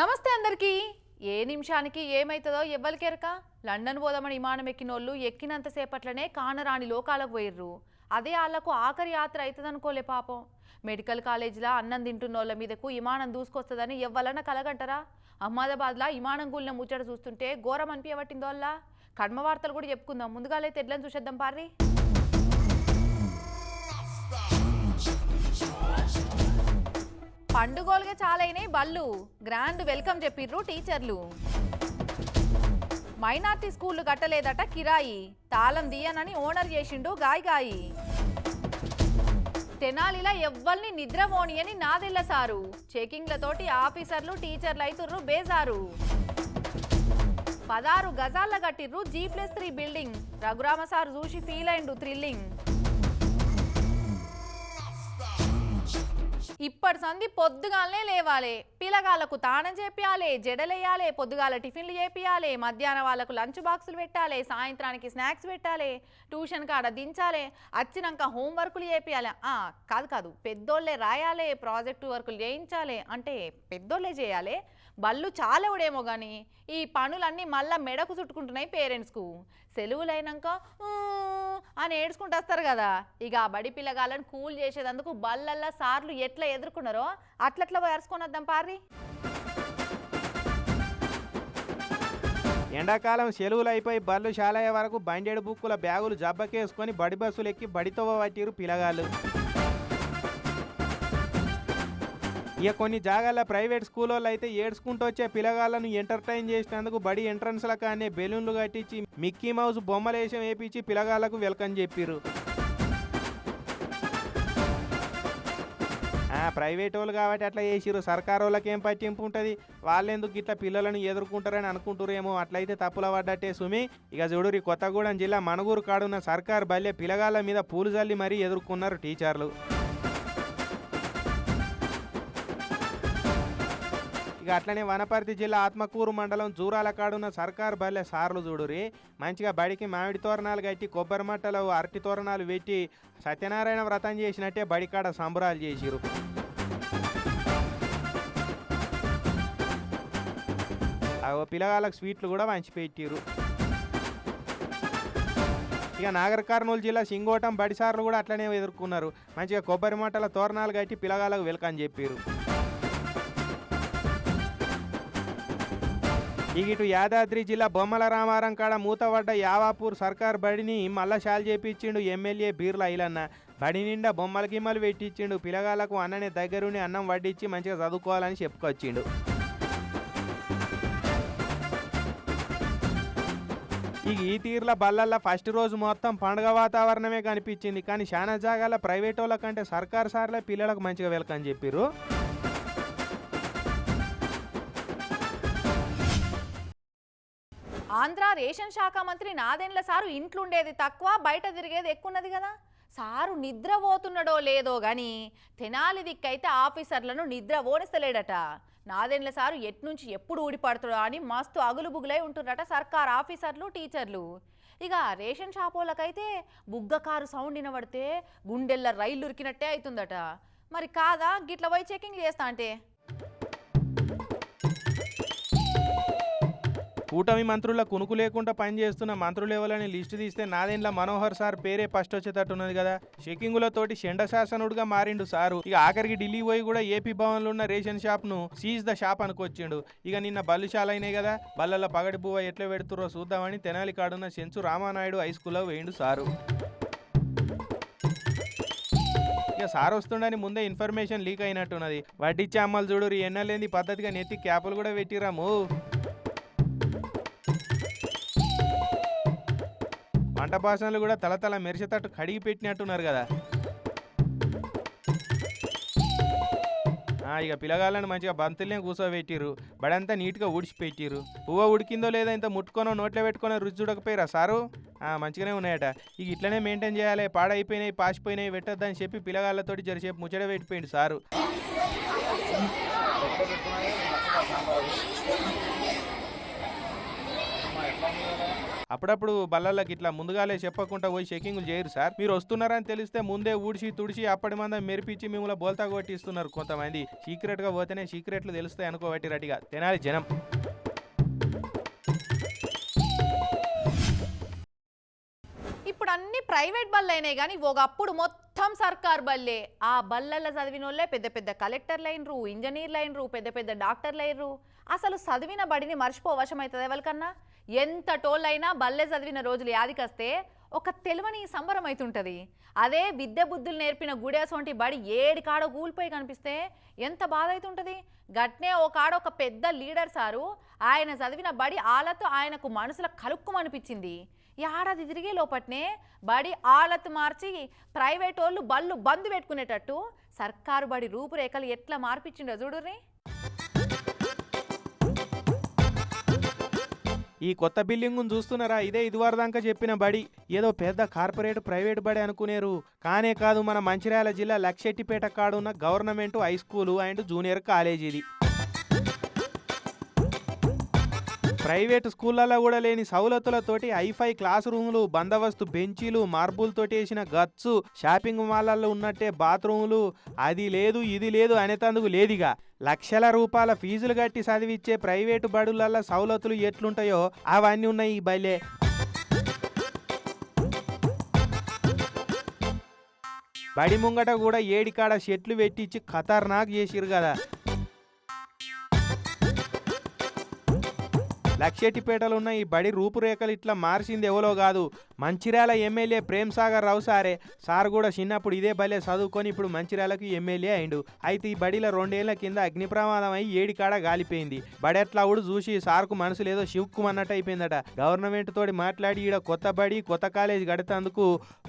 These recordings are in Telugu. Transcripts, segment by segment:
నమస్తే అందరికీ. ఏ నిమిషానికి ఏమైతుందో ఎవ్వరికెరక లండన్ పోదామని విమానం ఎక్కినోళ్ళు ఎక్కినంతసేపట్లనే కానరాని లోకాలకు పోయిర్రు. అదే వాళ్ళకు ఆఖరి యాత్ర అవుతుందనుకోలే పాపం. మెడికల్ కాలేజీలో అన్నం తింటున్నోళ్ళ మీదకు విమానం దూసుకొస్తుందని ఎవ్వలన్నా కలగంటారా? అహ్మదాబాద్లో విమానం కూలిన ముచ్చట చూస్తుంటే ఘోరం అనిపించబట్టిందో వల్ల కర్మ వార్తలు కూడా చెప్పుకుందాం. ముందుగాలైతే ఎడ్లను చూసేద్దాం పార్రీ. పండుగోలుగా చాలైనాయి బళ్ళు గ్రాండ్ వెల్కమ్ చెప్పిర్రు టీచర్లు. మైనార్టీ స్కూళ్ళు కట్టలేదట కిరాయి. తాళం దియనని ఓనర్ చేసిండు గాయి గాయి. తెనాలిలా ఎవ్వల్ని నిద్రపోనియని నాదెల్ల సారు. చెకింగ్లతోటి ఆఫీసర్లు టీచర్లు అయితుర్రు బేజారు. పదారు గజాల కట్టిర్రు G plus three building. Raghurama sir చూసి ఫీల్ అయిండు థ్రిల్లింగ్. ఇప్పటి సంది పొద్దుగాలనే లేవాలి. పిల్లగాళ్ళకు తానం చేపియాలి జడలేయాలి పొద్దుగాల టిఫిన్లు చేపియాలి మధ్యాహ్నం వాళ్ళకు లంచ్ బాక్సులు పెట్టాలి సాయంత్రానికి స్నాక్స్ పెట్టాలి ట్యూషన్ కాడ దించాలి వచ్చినాక హోంవర్కులు చేపియాలి. ఆ, కాదు కాదు పెద్దోళ్ళే రాయాలి ప్రాజెక్టు వర్కులు చేయించాలి అంటే పెద్దోళ్ళే చేయాలి బళ్ళు చాలవుడేమో కానీ ఈ పనులన్నీ మళ్ళా మెడకు చుట్టుకుంటున్నాయి పేరెంట్స్కు. సెలవులైనాక అని ఏడ్చుకుంటూ వస్తారు కదా. ఇక ఆ బడి పిల్లగాళ్ళని కూల్ చేసేదందుకు బళ్ళల్లా సార్లు ఎట్లా ఎదుర్కొన్నారో అట్లట్లా పోయి వద్దాం పారి ఎండాకాలం సెలవులు అయిపోయి బళ్ళు శాలయ్యే వరకు బండెడు బుక్కుల బ్యాగులు జబ్బకేసుకొని బడి బస్సులు ఎక్కి బడితో పట్టిరు పిల్లగాళ్ళు. ఇక కొన్ని జాగాల ప్రైవేట్ స్కూల్లో అయితే ఏడ్చుకుంటూ వచ్చే పిల్లగాళ్ళను ఎంటర్టైన్ చేసినందుకు బడి ఎంట్రన్స్ల కానీ బెలూన్లు కట్టించి మిక్కీ మౌస్ బొమ్మలేసం వేపించి పిల్లగాళ్ళకు వెల్కమ్ చెప్పిర్రు. ప్రైవేట్ వాళ్ళు కాబట్టి అట్లా చేసిర్రు. సర్కారు వాళ్ళకి ఏం పట్టింపు ఉంటుంది? వాళ్ళెందుకు ఇట్లా పిల్లలను ఎదుర్కొంటారని అనుకుంటారేమో? అట్లయితే తప్పుల పడ్డట్టే సుమి. ఇక చూడురి కొత్తగూడెం జిల్లా మణుగూరు కాడున్న సర్కార్ బల్లె పిల్లగాళ్ళ మీద పూలు జల్లి మరీ ఎదుర్కొన్నారు టీచర్లు. అట్లనే వనపర్తి జిల్లా ఆత్మకూరు మండలం జూరాల కాడున్న సర్కార్ బల్లె సార్లు చూడురి మంచిగా బడికి మామిడి తోరణాలు కట్టి కొబ్బరి మట్టలు అరటి తోరణాలు పెట్టి సత్యనారాయణ వ్రతం చేసినట్టే బడికాడ సంబరాలు చేసిరు ఆ పిల్లగాళ్ళకి స్వీట్లు కూడా పంచిపెట్టిరు ఇక నాగర్ కర్నూలు జిల్లా సింగోటం బడిసార్లు కూడా అట్లనే ఎదుర్కొన్నారు. మంచిగా కొబ్బరి మట్టల తోరణాలు కట్టి పిల్లగాళ్ళకు వెళ్ళకని చెప్పారు ఇక ఇటు యాదాద్రి జిల్లా బొమ్మల రామారం కాడ మూతపడ్డ యావాపూర్ సర్కార్ బడిని మళ్ళా షాల్ చేపించిండు ఎమ్మెల్యే బీర్ల ఐలన్న. బడి నిండా బొమ్మల గిమ్మలు పెట్టించిండు పిల్లగాళ్ళకు అన్ననే దగ్గరుని అన్నం వడ్డించి మంచిగా చదువుకోవాలని చెప్పుకొచ్చిండు. ఇక ఈ తీర్ల బల్లల్లో ఫస్ట్ రోజు మొత్తం పండుగ వాతావరణమే కనిపించింది. కానీ చాలా జాగాల ప్రైవేట్ వాళ్ళ కంటే సర్కార్ సార్లే పిల్లలకు మంచిగా వెల్కమ్ చెప్పిర్రు. ఆంధ్ర రేషన్ శాఖ మంత్రి నాదెండ్ల సారు ఇంట్లుండేది తక్కువ బయట తిరిగేది ఎక్కువన్నది కదా. సారు నిద్ర పోతున్నాడో లేదో గాని తెనాలి దిక్కైతే ఆఫీసర్లను నిద్ర ఓనిస్తలేడట. నాదెండ్ల సారు ఎట్నుంచి ఎప్పుడు ఊడిపడుతుడో అని మస్తు అగులుబుగులై ఉంటున్నట సర్కార్ ఆఫీసర్లు టీచర్లు. ఇక రేషన్ షాపోళ్ళకైతే బుగ్గ కారు సౌండ్ వినబడితే గుండెల్ల రైలు ఉరికినట్టే అవుతుందట మరి కాదా? గిట్ల పోయి చెకింగ్ చేస్తా అంటే? కూటమి మంత్రుల కునుకు లేకుండా పనిచేస్తున్న మంత్రులు ఎవరని లిస్టు తీస్తే నాదేండ్ల మనోహర్ సార్ పేరే ఫస్ట్ వచ్చేటట్టున్నది కదా. షెకింగులతోటి షెండ శాసనుడుగా మారిండు సారు. ఇక ఆఖరికి ఢిల్లీ పోయి కూడా ఏపీ భవన్లో ఉన్న రేషన్ షాప్ను సీజ్ ద షాప్ అనుకొచ్చిండు. ఇక నిన్న బల్లుశాల అయినాయి కదా. బల్లల పగడి బువ్వ ఎట్లా పెడుతురో చూద్దామని తెనాలి కాడున్న సెంచు రామానాయుడు హై స్కూల్లో వేయండు సారు. ఇక సార్ వస్తుండని ముందే ఇన్ఫర్మేషన్ లీక్ అయినట్టున్నది. వడ్డిచ్చే అమ్మలు చూడు ఎన్నలేంది పద్ధతిగా నెత్తి క్యాపులు కూడా పెట్టిరాము వంట బాసనలు కూడా తలతల మెరిసేటట్టు కడిగి పెట్టినట్టున్నారు కదా. ఇక పిల్లగాళ్ళని మంచిగా బంతుల్నే కూర్చోబెట్టిర్రు బడంతా నీట్గా ఊడ్చిపెట్టిరు పువ్వ ఉడికిందో లేదో ఇంత ముట్టుకోనో నోట్లో పెట్టుకోనో రుచి చూడకపోయిరా సారు? మంచిగానే ఉన్నాయట. ఇక ఇట్లనే మెయింటైన్ చేయాలి. పాడైపోయినాయి పాసిపోయినాయి పెట్టొద్దని చెప్పి పిల్లగాళ్ళతోటి జరిసేపు ముచ్చట పెట్టిపోయింది సారు. అప్పుడప్పుడు బల్లలకు ఇట్లా ముందుగాలే చెప్పకుండా పోయి చెకింగ్లు చేయరు సార్. మీరు వస్తున్నారని తెలిస్తే ముందే ఊడిచి తుడిచి అప్పటి మంది మెరిపించి మిమ్మల్ని బోల్తా కొట్టిస్తున్నారు కొంతమంది. సీక్రెట్గా పోతేనే సీక్రెట్లు తెలుస్తాయి అనుకోబట్టి రటిగా తినాలి జనం. ఇప్పుడు అన్ని ప్రైవేట్ బళ్ళు అయినాయి కానీ ఒకప్పుడు మొత్తం సర్కార్ బల్లే ఆ బల్లల్లో చదివిన వాళ్ళే పెద్ద పెద్ద కలెక్టర్లు అయినరు ఇంజనీర్లు అయినరు పెద్ద పెద్ద డాక్టర్లు అయినరు. అసలు చదివిన బడిని మర్చిపోవశమవుతుంది ఎవరికన్నా? ఎంత టోళ్ళైనా బల్లె చదివిన రోజులు యాదికొస్తే ఒక తెలివని సంబరం అవుతుంటుంది అదే విద్య బుద్ధులు నేర్పిన గుడేసొంటి బడి ఏడి కాడ కూలిపోయి కనిపిస్తే ఎంత బాధ అవుతుంటుంది గట్నే ఓ కాడ ఒక పెద్ద లీడర్ సారు ఆయన చదివిన బడి ఆలత్ ఆయనకు మనసులో కలుక్కుమనిపించింది. ఏడాది తిరిగే లోపట్నే బడి ఆలత్ మార్చి ప్రైవేట్ వాళ్ళు బళ్ళు బంద్ పెట్టుకునేటట్టు సర్కారు బడి రూపురేఖలు ఎట్లా మార్పిచ్చిండో చూడుర్రీ. ఈ కొత్త బిల్డింగ్ చూస్తున్నారా? ఇదే ఇదివరకు దాకా చెప్పిన బడి. ఏదో పెద్ద కార్పొరేట్ ప్రైవేట్ బడి అనుకునేరు. కానే కాదు మన మంచిర్యాల జిల్లా Luxettipet కాడున్న government high school and junior కాలేజీది. Private స్కూళ్ళల్లో కూడా లేని సౌలతులతోటి హైఫై క్లాస్ రూములు బందోబస్తు బెంచీలు మార్బుల్తోటి వేసిన గచ్చు షాపింగ్ మాల్లలో ఉన్నట్టే బాత్రూములు అది లేదు ఇది లేదు అనేతందుకు లేదిగా. లక్షల రూపాయల ఫీజులు కట్టి చదివిచ్చే ప్రైవేటు బడులల్లో సౌలతులు ఎట్లుంటాయో అవన్నీ ఉన్నాయి ఈ బయలే బడి ముంగట కూడా ఏడికాడ షెట్లు పెట్టించి ఖతర్నాక్ చేసిరు కదా. లక్షెట్టిపేటలో ఉన్న ఈ బడి రూపురేఖలు ఇట్లా మార్చింది ఎవలో కాదు. మంచిర్యాల ఎమ్మెల్యే ప్రేమ్ సాగర్ రావు సారే. సార్ కూడా చిన్నప్పుడు ఇదే భలే చదువుకొని ఇప్పుడు మంచిర్యాలకు ఎమ్మెల్యే అయిండు. అయితే ఈ బడిలో రెండేళ్ళ కింద అగ్ని ప్రమాదం అయి ఏడికాడ గాలిపోయింది. బడి ఎట్లా కూడా చూసి సార్కు మనసు లేదో అన్నట్టు అయిపోయిందట. గవర్నమెంట్ తోటి మాట్లాడి ఈడ కొత్త బడి కొత్త కాలేజ్ కడతందుకు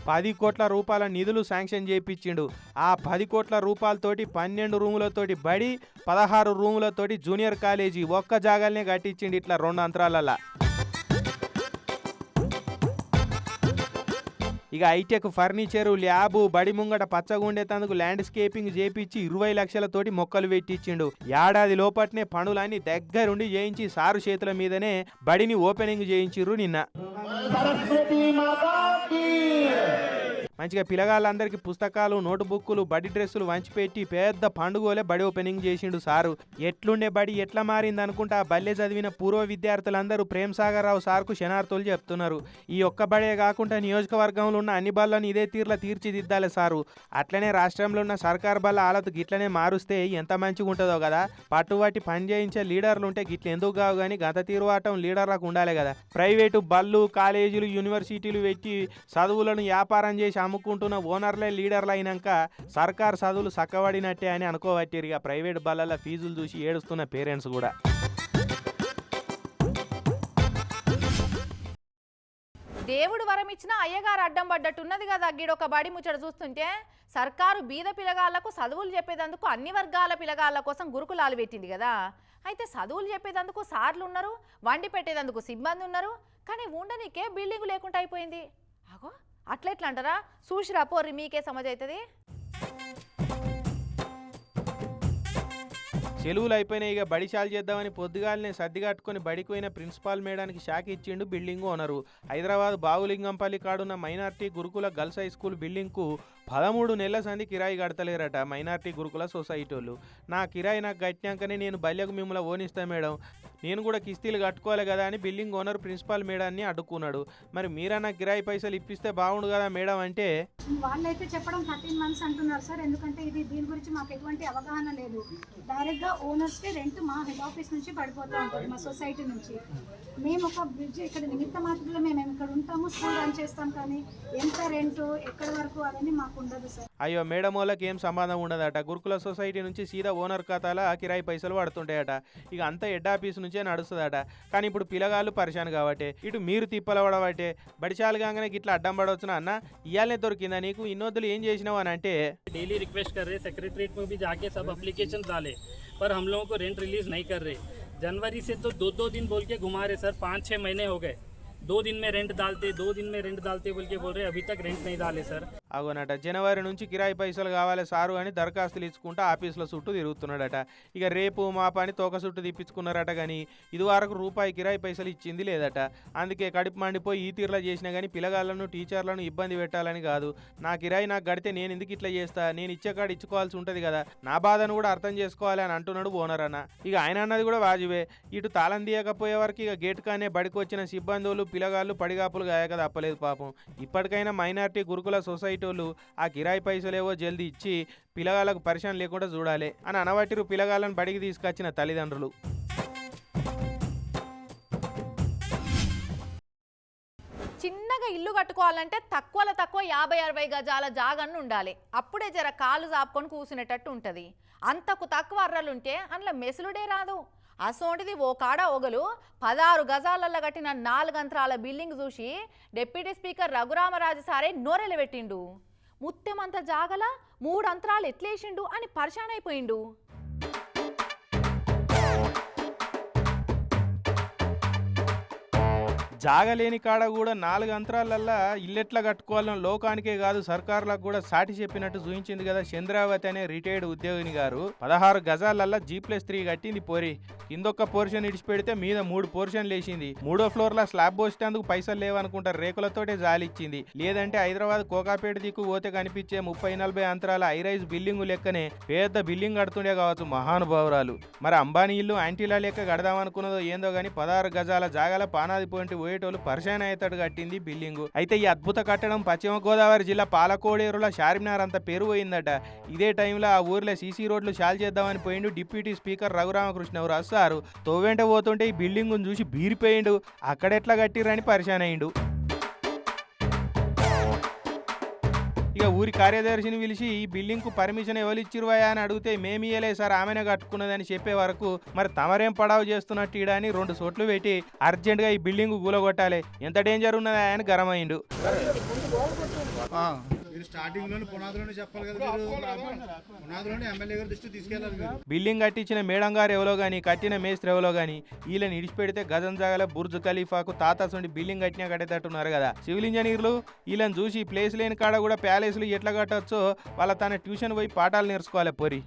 పది కోట్ల రూపాయల నిధులు శాంక్షన్ చేయించిండు. ఆ పది కోట్ల రూపాయలతోటి పన్నెండు రూములతోటి బడి పదహారు రూములతోటి జూనియర్ కాలేజీ ఒక్క జాగాలనే కట్టించిండు ఇట్లా రెండు అంతరాలల్లా ఇక హైటెక్ ఫర్నిచరు ల్యాబు బడి ముంగట పచ్చగుండేతందుకు ల్యాండ్స్కేపింగ్ చేపించి ఇరవై లక్షలతోటి మొక్కలు పెట్టించిండు ఏడాది లోపట్నే పనులన్నీ దగ్గరుండి చేయించి సారు చేతుల మీదనే బడిని ఓపెనింగ్ చేయించిర్రు నిన్న. మంచిగా పిల్లగాళ్ళందరికీ పుస్తకాలు నోటు బుక్కులు బడి డ్రెస్సులు వంచిపెట్టి పెద్ద పండుగలే బడి ఓపెనింగ్ చేసిండు సారు. ఎట్లుండే బడి ఎట్లా మారింది అనుకుంటా ఆ బల్లె చదివిన పూర్వ విద్యార్థులందరూ ప్రేమ్ సాగర్ రావు సార్కు శనార్థులు చెప్తున్నారు. ఈ ఒక్క బడే కాకుండా నియోజకవర్గంలో ఉన్న అన్ని బళ్ళను ఇదే తీర్ల తీర్చిదిద్దాలి సారు. అట్లనే రాష్ట్రంలో ఉన్న సర్కార్ బల్ల ఆలతు గిట్లనే మారుస్తే ఎంత మంచిగా ఉంటుందో కదా పట్టుబట్టి పని చేయించే లీడర్లు ఉంటే గిట్ల ఎందుకు కావు కానీ గత తీరువాటం లీడర్లకు ఉండాలి కదా ప్రైవేటు బళ్ళు కాలేజీలు యూనివర్సిటీలు పెట్టి చదువులను వ్యాపారం చేసి అమ్ముకుంటున్న ఓనర్లే లీడర్లు అయినాక సర్కార్ చదువులు చక్కబడినట్టే అని అనుకోవట్టిరు ఇక ప్రైవేట్ బళ్ళల ఫీజులు చూసి ఏడుస్తున్న పేరెంట్స్ కూడా. దేవుడు వరం ఇచ్చిన అయ్యగారు అడ్డం పడ్డట్టున్నది కదా గీడొక బడి ముచ్చట చూస్తుంటే. సర్కారు బీద పిల్లగాళ్ళకు చదువులు చెప్పేదందుకు అన్ని వర్గాల పిలగాళ్ళ కోసం గురుకులాలు పెట్టింది కదా. అయితే చదువులు చెప్పేదందుకు సార్లు ఉన్నారు వండి పెట్టేదందుకు సిబ్బంది ఉన్నారు కానీ ఉండనీకే బిల్డింగ్ లేకుండా అయిపోయింది. అగో అట్లెట్లా అంటారా? చూసిరా పోర్రి మీకే సమజ్ అవుతుంది సెలవులు అయిపోయినాయి ఇక బడి చాలు చేద్దామని పొద్దుగాలనే సర్దిగట్టుకుని బడికి పోయిన ప్రిన్సిపాల్ మేడానికి షాక్ ఇచ్చిండు బిల్డింగ్ ఓనరు. హైదరాబాద్ బావులింగంపల్లి కాడున్న మైనార్టీ గురుకుల గర్ల్స్ హై స్కూల్ బిల్డింగ్కు పదమూడు నెలల సంది కిరాయి కడతలేరట మైనార్టీ గురుకుల సొసైటీ వాళ్ళు నా కిరాయి నాకు కట్టినాకనే నేను బల్యకు మిమ్మల్ని ఓనిస్తా మేడం. నేను కూడా కిస్తీలు కట్టుకోవాలి కదా అని బిల్డింగ్ ఓనర్ ప్రిన్సిపాల్ మేడాన్ని అడ్డుకున్నాడు మరి మీరన్నా కిరాయి పైసలు ఇప్పిస్తే బాగుండు కదా మేడం అంటే? వాళ్ళైతే చెప్పడం థర్టీన్ మంత్స్ అంటున్నారు సార్. ఎందుకంటే ఇది దీని గురించి మాకు ఎటువంటి అవగాహన లేదు. డైరెక్ట్గా ఓనర్స్కి రెంట్ మా హెడ్ ఆఫీస్ నుంచి పడిపోతూ ఉంటుంది మా సొసైటీ నుంచి. మేము ఒక బ్రిడ్జ్ ఇక్కడ నిమిత్త మాత్రంలో మేము ఇక్కడ ఉంటాము స్కూల్ రన్ చేస్తాం కానీ ఎంత రెంట్ ఎక్కడి వరకు అవన్నీ మాకు అయ్యో మేడం వాళ్ళకి ఏం సంబంధం ఉండదట గురుకుల సొసైటీ నుంచి సీదా ఓనర్ ఖాతాలో కిరాయి పైసలు పడుతుంటాయట ఇక అంతా హెడ్ ఆఫీస్ నుంచే నడుస్తుందట కానీ ఇప్పుడు పిల్లగాళ్ళు పరిశాన్ కాబట్టి ఇటు మీరు తిప్పల పడబట్టే బడిచాలు కాగానే గిట్లా అడ్డం పడవచ్చునా అన్న ఇయాలనే దొరికిందా నీకు ఇన్నొద్దులు ఏం చేసినావు అని అంటే डेली रिक्वेस्ट कर रहे सेक्रेटरीट में भी जाके सब अप्लीकेशन डाले पर हम लोगों को रेंट रिलीज नहीं कर रहे जनवरी से तो दो दो दिन बोल के घुमा रहे सर पाँच छः महीने हो गए दो दिन में रेंट डालते दो दिन में रेंट डालते बोल के बोल रहे अभी तक रेंट नहीं डाले सर అగోనట జనవరి నుంచి కిరాయి పైసలు కావాలి సారు అని దరఖాస్తులు ఇచ్చుకుంటూ ఆఫీసుల చుట్టూ తిరుగుతున్నాడట. ఇక రేపు మా పని తోక చుట్టూ తిప్పించుకున్నారట కానీ ఇది వరకు రూపాయి కిరాయి పైసలు ఇచ్చింది లేదట. అందుకే కడుపు మండిపోయి ఈ తీరులో చేసినా కానీ పిల్లగాళ్ళను టీచర్లను ఇబ్బంది పెట్టాలని కాదు. నా కిరాయి నాకు గడితే నేను ఎందుకు ఇట్లా చేస్తా? నేను ఇచ్చే కాడ ఇచ్చుకోవాల్సి ఉంటుంది కదా. నా బాధను కూడా అర్థం చేసుకోవాలి అని అంటున్నాడు ఓనర్ అన్న. ఇక ఆయన అన్నది కూడా వాజువే. ఇటు తాళం తీయకపోయే వరకు ఇక గేట్ కానే బడికి వచ్చిన సిబ్బందులు పిల్లగాళ్ళు పడిగాపులు గాయక తప్పలేదు పాపం. ఇప్పటికైనా మైనార్టీ గురుకుల సొసైటీ వాళ్ళు ఆ కిరాయి పైసలేవో జల్దీ ఇచ్చి పిల్లగాళ్ళకు పరిచయం లేకుండా చూడాలి అని అనబట్టిరు పిల్లగాళ్ళని బడికి తీసుకొచ్చిన తల్లిదండ్రులు. చిన్నగా ఇల్లు కట్టుకోవాలంటే తక్కువలో తక్కువ యాభై అరవై గజాల జాగన్ను ఉండాలి. అప్పుడే జర కాలు చాపుకొని కూసినట్టు ఉంటుంది. అంతకు తక్కువ అర్రలుంటే అందులో మెసులుడే రాదు. అసోంటిది ఓ కాడ ఒగలు పదహారు గజాలల్లో కట్టిన నాలుగంతరాల బిల్డింగ్ చూసి డిప్యూటీ స్పీకర్ రఘురామరాజు సారే నోరెలు పెట్టిండు. ముత్తెమంత జాగల మూడు అంతరాలు ఎట్లేసిండు అని పరిశాన్ అయిపోయిండు. జాగలేని కాడ కూడా నాలుగు అంతరాలల్లా ఇల్లెట్లా కట్టుకోవాలని లోకానికే కాదు సర్కార్లకు కూడా సాటి చెప్పినట్టు చూపించింది కదా చంద్రావతి అనే రిటైర్డ్ ఉద్యోగిని గారు. పదహారు గజాలల్లా జీ ప్లస్ త్రీ కట్టింది పోరి. కిందొక్క పోర్షన్ ఇడిచిపెడితే మీద మూడు పోర్షన్ లేచింది మూడో ఫ్లోర్ లా స్లాబ్ పోసేందుకు పైసలు లేవనుకుంటారు రేకులతోటే జాలిచ్చింది. లేదంటే హైదరాబాద్ కోకాపేట దిక్కు పోతే కనిపించే ముప్పై నలభై అంతరాల హైరైజ్ బిల్డింగ్ లెక్కనే పెద్ద బిల్డింగ్ కడుతుండే కావచ్చు మహానుభావురాలు. మరి అంబానీ ఇల్లు యాంటీలా లెక్క కడదామనుకున్నదో ఏందో గానీ పదహారు గజాల జాగాల పానాది పోయింటి పోయేటోళ్ళు పరిచయం అయ్యేటట్టు కట్టింది బిల్డింగ్. అయితే ఈ అద్భుత కట్టడం పశ్చిమ గోదావరి జిల్లా పాలకోడేరులో చార్మినార్ అంత పేరు పోయిందట. ఇదే టైంలో ఆ ఊర్లో సీసీ రోడ్లు షాల్ చేద్దామని పోయిండు డిప్యూటీ స్పీకర్ రఘురామకృష్ణరావు సారు తోవెంట పోతుంటే ఈ బిల్డింగ్ చూసి బీరిపోయిండు. అక్కడెట్లా కట్టిరని పరిచయం అయిండు. ఇక ఊరి కార్యదర్శిని పిలిచి ఈ బిల్డింగ్కు పర్మిషన్ ఎవరు ఇచ్చిరువయా అని అడిగితే మేమియలే సార్ ఆమెనే కట్టుకున్నదని చెప్పే వరకు మరి తమరేం పడావు చేస్తున్నట్టు ఈడ అని రెండు సోట్లు పెట్టి అర్జెంట్గా ఈ బిల్డింగ్ కూలగొట్టాలి. ఎంత డేంజర్ ఉన్నదా అని గరమైండు. బిల్డింగ్ కట్టించిన మేడం గారు ఎవరో గాని కట్టిన మేస్త్రి ఎవరో గాని వీళ్ళని ఇడిచిపెడితే గజం జాగల బుర్జ్ ఖలీఫాకు తాతాసుండి బిల్డింగ్ కట్టినా కట్టేటట్టున్నారు కదా. సివిల్ ఇంజనీర్లు వీళ్ళని చూసి ప్లేస్ లేని కాడ కూడా ప్యాలెస్లు ఎట్లా కట్టొచ్చో వాళ్ళ తన ట్యూషన్ పోయి పాఠాలు నేర్చుకోవాలి పోరి.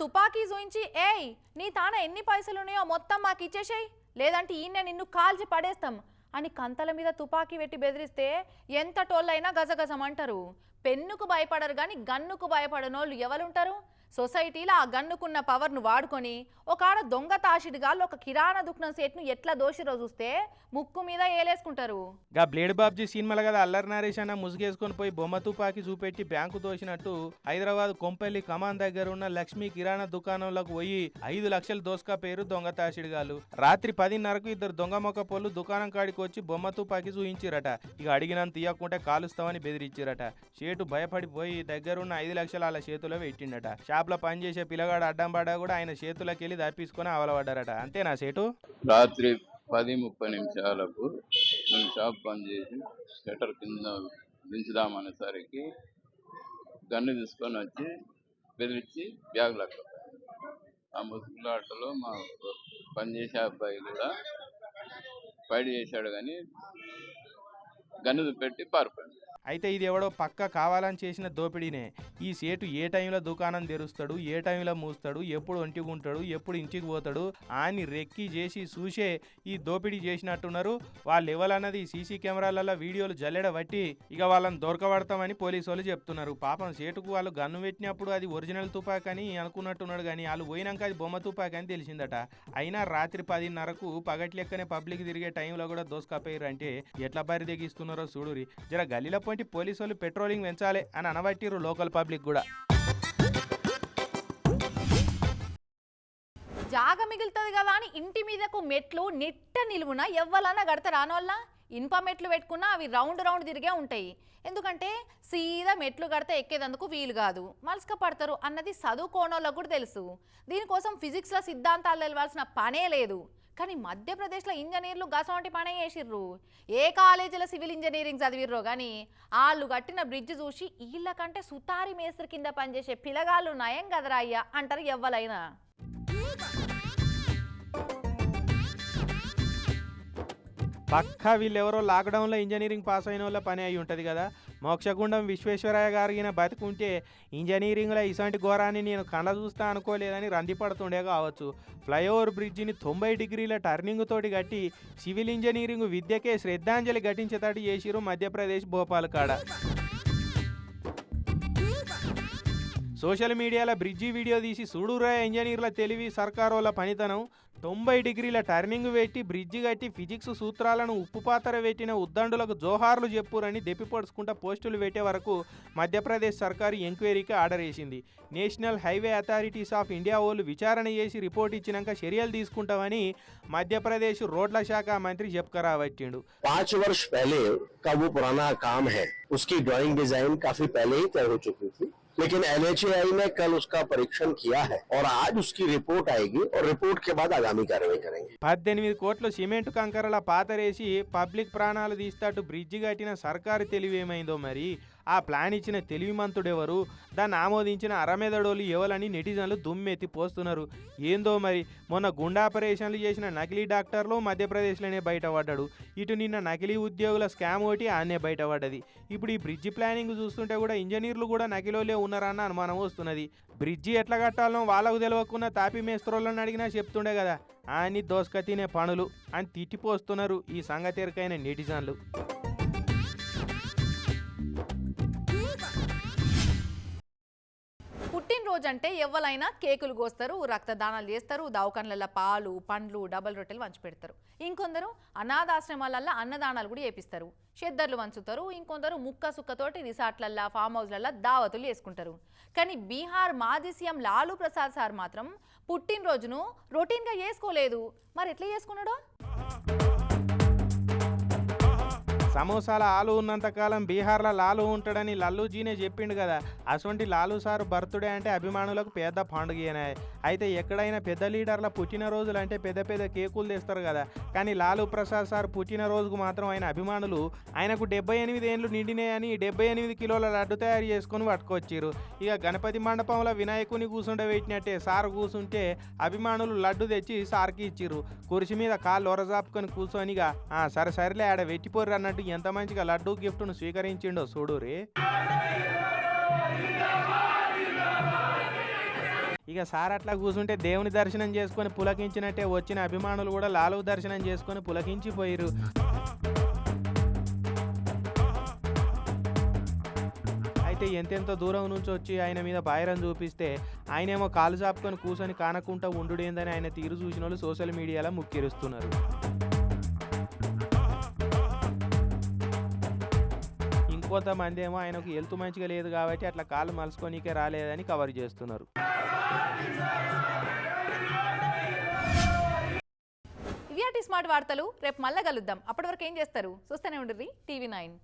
తుపాకీ చూయించి ఏయ్ నీ తాన ఎన్ని పైసలు ఉన్నాయో మొత్తం మాకు ఇచ్చేసేయ్. లేదంటే ఈయన నిన్ను కాల్చి పడేస్తాం. అని కంతల మీద తుపాకీ పెట్టి బెదిరిస్తే ఎంత టోళ్ళైనా గజగజమంటారు పెన్నుకు భయపడరు కానీ గన్నుకు భయపడనోళ్ళు ఎవరుంటారు సొసైటీలో ఆ గన్నుకున్న పవర్ను వాడుకొని ఒక ఆడ దొంగ తాషిడిగాళ్ళు ఒక కిరాణా దుకాణం సేట్ను ఎట్లా దోషిరో చూస్తే ముక్కు మీద ఏలేసుకుంటారు. గా బ్లేడ్ బాబ్జీ సినిమాలు కదా అల్లరి నరేష్ అన్న ముసుగేసుకొని పోయి బొమ్మ తుపాకి చూపెట్టి బ్యాంకు దోసినట్టు హైదరాబాద్ కొంపల్లి కమాన్ దగ్గర ఉన్న లక్ష్మీ కిరాణా దుకాణంలోకి పోయి ఐదు లక్షలు దోసుకా పేరు దొంగ తాషిడిగాలు రాత్రి పదిన్నరకు ఇద్దరు దొంగ మొక్క పొల్లు దుకాణం కాడికి వచ్చి బొమ్మ తుపాకి చూయించిరట. ఇక అడిగినంత తీయకుంటే కాలుస్తామని బెదిరించిరట షేటు భయపడిపోయి దగ్గరున్న ఐదు లక్షలు వాళ్ళ చేతిలో పెట్టిండట ల్యాబ్లో పనిచేసే పిల్లగాడు అడ్డం పడ్డా కూడా ఆయన చేతులకి వెళ్ళి తప్పించుకొని అవలబడ్డారట అంతేనా సేటు? రాత్రి పది ముప్పై నిమిషాలకు నేను షాప్ బంద్ చేసి షటర్ కింద దించుదామనేసరికి గన్ను తీసుకొని వచ్చి బెదిరించి బ్యాగ్ లెక్క ఆ ముసుగులాటలో మా పనిచేసే అబ్బాయి కూడా ఫైట్ చేశాడు కానీ గన్ను పెట్టి పారిపోయాడు. అయితే ఇది ఎవడో పక్క కావాలని చేసిన దోపిడీనే. ఈ సేటు ఏ టైంలో దుకాణం తెరుస్తాడు ఏ టైంలో మూస్తాడు ఎప్పుడు ఒంటికి ఉంటాడు ఎప్పుడు ఇంటికి పోతాడు అని రెక్కి చేసి చూసే ఈ దోపిడీ చేసినట్టున్నారు. వాళ్ళు ఎవరన్నది సీసీ కెమెరాలలో వీడియోలు జల్లెడ బట్టి ఇక వాళ్ళని దొరకబడతామని పోలీసు వాళ్ళు చెప్తున్నారు. పాపం సేటుకు వాళ్ళు గన్ను పెట్టినప్పుడు అది ఒరిజినల్ తుపాక్ అని అనుకున్నట్టున్నాడు కానీ వాళ్ళు పోయినాక అది బొమ్మ తుపాక్ అని తెలిసిందట. అయినా రాత్రి పదిన్నరకు పగట్లెక్కనే పబ్లిక్ తిరిగే టైంలో కూడా దోసుకపోయారు అంటే ఎట్లా బరి తెగిస్తున్నారో చూడురి జర గల్లీలో కాబట్టి పోలీసు వాళ్ళు పెట్రోలింగ్ పెంచాలి అని అనబట్టిరు లోకల్ పబ్లిక్ కూడా. జాగ మిగులుతుంది కదా అని ఇంటి మీదకు మెట్లు నిట్ట నిలువున ఎవ్వలన్నా కడితే రానోళ్ళ ఇనుప మెట్లు పెట్టుకున్నా అవి రౌండ్ రౌండ్ తిరిగే ఉంటాయి. ఎందుకంటే సీదా మెట్లు కడితే ఎక్కేదందుకు వీలు కాదు. మలసక పడతారు అన్నది చదువుకోనోళ్ళకు కూడా తెలుసు. దీనికోసం ఫిజిక్స్లో సిద్ధాంతాలు తెలవాల్సిన పనే లేదు. కానీ మధ్యప్రదేశ్లో ఇంజనీర్లు గసవంటి పనే చేసిర్రు. ఏ కాలేజీలో సివిల్ ఇంజనీరింగ్ చదివిర్రో కానీ వాళ్ళు కట్టిన బ్రిడ్జ్ చూసి వీళ్ళకంటే సుతారి మేస్త్రి కింద పనిచేసే పిలగాళ్ళు నయం కదరా అయ్యా అంటారు ఎవ్వలైనా. పక్కా వీళ్ళెవరో లాక్డౌన్లో ఇంజనీరింగ్ పాస్ అయిన వాళ్ళ పని అయి ఉంటుంది కదా. మోక్షగుండం విశ్వేశ్వరయ్య గారిగిన బతికుంటే ఇంజనీరింగ్లో ఇసంటి ఘోరాన్ని నేను కళ్ళ చూస్తా అనుకోలేదని రందిపడుతుండే కావచ్చు. ఫ్లైఓవర్ బ్రిడ్జిని తొంభై డిగ్రీల టర్నింగ్ తోటి కట్టి సివిల్ ఇంజనీరింగ్ విద్యకే శ్రద్ధాంజలి ఘటించేటట్టు చేసిరు మధ్యప్రదేశ్ భోపాల్ కాడ సోషల్ మీడియాలో బ్రిడ్జి వీడియో తీసి చూడురా ఇంజనీర్ల తెలివి సర్కారోళ్ళ పనితనం తొంభై డిగ్రీల టర్నింగ్ పెట్టి బ్రిడ్జి కట్టి ఫిజిక్స్ సూత్రాలను ఉప్పుపాతర పెట్టిన ఉద్దండులకు జోహార్లు చెప్పురని దెప్పిపడుచుకుంటా పోస్టులు పెట్టే వరకు మధ్యప్రదేశ్ సర్కారు ఎంక్వైరీకి ఆర్డర్ వేసింది. National highway authorities of India వాళ్ళు విచారణ చేసి రిపోర్ట్ ఇచ్చినాక చర్యలు తీసుకుంటామని మధ్యప్రదేశ్ రోడ్ల శాఖ మంత్రి చెప్పుకరా వచ్చిండు పాంచ్ వర్ష పహలే కామ్ హే ఉస్కి డ్రాయింగ్ డిజైన్ కాఫీ పేలే తయారు తయ लेकिन एनएचएआई ने कल उसका परीक्षण किया है और आज उसकी रिपोर्ट आएगी और रिपोर्ट के बाद आगामी कार्रवाई करेंगे పద్దెనిమిది కోట్ల సిమెంట్ కంకరల పాతరేసి పబ్లిక్ ప్రాణాలు తీస్తాటు బ్రిడ్జి కట్టిన సర్కారు తెలివేమైందో మరి ఆ ప్లాన్ ఇచ్చిన తెలివిమంతుడెవరు? దాన్ని ఆమోదించిన అరమెదడోలు ఎవలని నెటిజన్లు దుమ్మెత్తి పోస్తున్నారు. ఏందో మరి? మొన్న గుండా ఆపరేషన్లు చేసిన నకిలీ డాక్టర్లు మధ్యప్రదేశ్లోనే బయటపడ్డాడు. ఇటు నిన్న నకిలీ ఉద్యోగుల స్కామ్ ఒకటి ఆనే బయటపడ్డది. ఇప్పుడు ఈ బ్రిడ్జి ప్లానింగ్ చూస్తుంటే కూడా ఇంజనీర్లు కూడా నకిలోలే ఉన్నారన్న అనుమానం వస్తున్నది. బ్రిడ్జి ఎట్లా కట్టాలో వాళ్ళకు తెలియకున్న తాపి మేస్త్రోళ్ళని అడిగినా చెప్తుండే కదా. అని దోసక తినే పనులు అని తిట్టిపోస్తున్నారు ఈ సంగతిరకైన నెటిజన్లు. పుట్టినరోజు అంటే ఎవరైనా కేకులు కోస్తారు రక్తదానాలు చేస్తారు దవాఖానలలో పాలు పండ్లు డబల్ రొట్టెలు వంచి పెడతారు. ఇంకొందరు అనాథాశ్రమాలల్లో అన్నదానాలు కూడా చేపిస్తారు. షెద్దర్లు వంచుతారు ఇంకొందరు ముక్క సుక్కతోటి రిసార్ట్లల్లో ఫామ్ హౌస్లల్లో దావతులు చేసుకుంటారు. కానీ బీహార్ మాజీ సీఎం లాలూ ప్రసాద్ సార్ మాత్రం పుట్టినరోజును రొటీన్గా చేసుకోలేదు. మరి ఎట్లా చేసుకున్నాడో? సమోసాల ఆలు ఉన్నంతకాలం బీహార్లో లాలు ఉంటాడని లల్లూజీనే చెప్పిండు కదా. అటువంటి లాలు సార్ బర్త్డే అంటే అభిమానులకు పెద్ద పండుగనే. అయితే ఎక్కడైనా పెద్ద లీడర్ల పుట్టినరోజులు అంటే పెద్ద పెద్ద కేకులు తెస్తారు కదా. కానీ లాలూ ప్రసాద్ సార్ పుట్టినరోజుకు మాత్రం ఆయన అభిమానులు ఆయనకు డెబ్బై ఎనిమిది ఏండ్లు నిండినాయని డెబ్బై ఎనిమిది కిలోల లడ్డు తయారు చేసుకొని పట్టుకొచ్చారు ఇక గణపతి మండపంలో వినాయకుని కూర్చుండబెట్టినట్టే సార్ కూర్చుంటే అభిమానులు లడ్డు తెచ్చి సార్కి ఇచ్చిర్రు. కుర్చీ మీద కాళ్ళు ఒరజాపుకొని కూర్చొని ఇక సరే సరేలే ఆడ వెట్టిపోరు అన్నట్టు ఎంత మంచిగా లడ్డూ గిఫ్ట్ను స్వీకరించిండో చూడు రే. ఇక సార్ అట్లా కూర్చుంటే దేవుని దర్శనం చేసుకొని పులకించినట్టే వచ్చిన అభిమానులు కూడా లాలు దర్శనం చేసుకొని పులకించిపోయారు అయితే ఎంతెంత దూరం నుంచి వచ్చి ఆయన మీద బాయరం చూపిస్తే ఆయనేమో కాలు చాపుకొని కూర్చొని కానకుండా ఉండుడేందని ఆయన తీరు చూసిన వాళ్ళు సోషల్ మీడియాలో ముక్కిరుస్తున్నారు. కొంతమంది ఏమో ఆయనకు హెల్త్ మంచిగా లేదు కాబట్టి అట్లా కాలు మలుసుకొనికే రాలేదని కవర్ చేస్తున్నారు. ఇవి స్మార్ట్ వార్తలు రేపు మళ్ళా కలుద్దాం. అప్పటి వరకు ఏం చేస్తారు? చూస్తూనే ఉండరు టీవీ నైన్.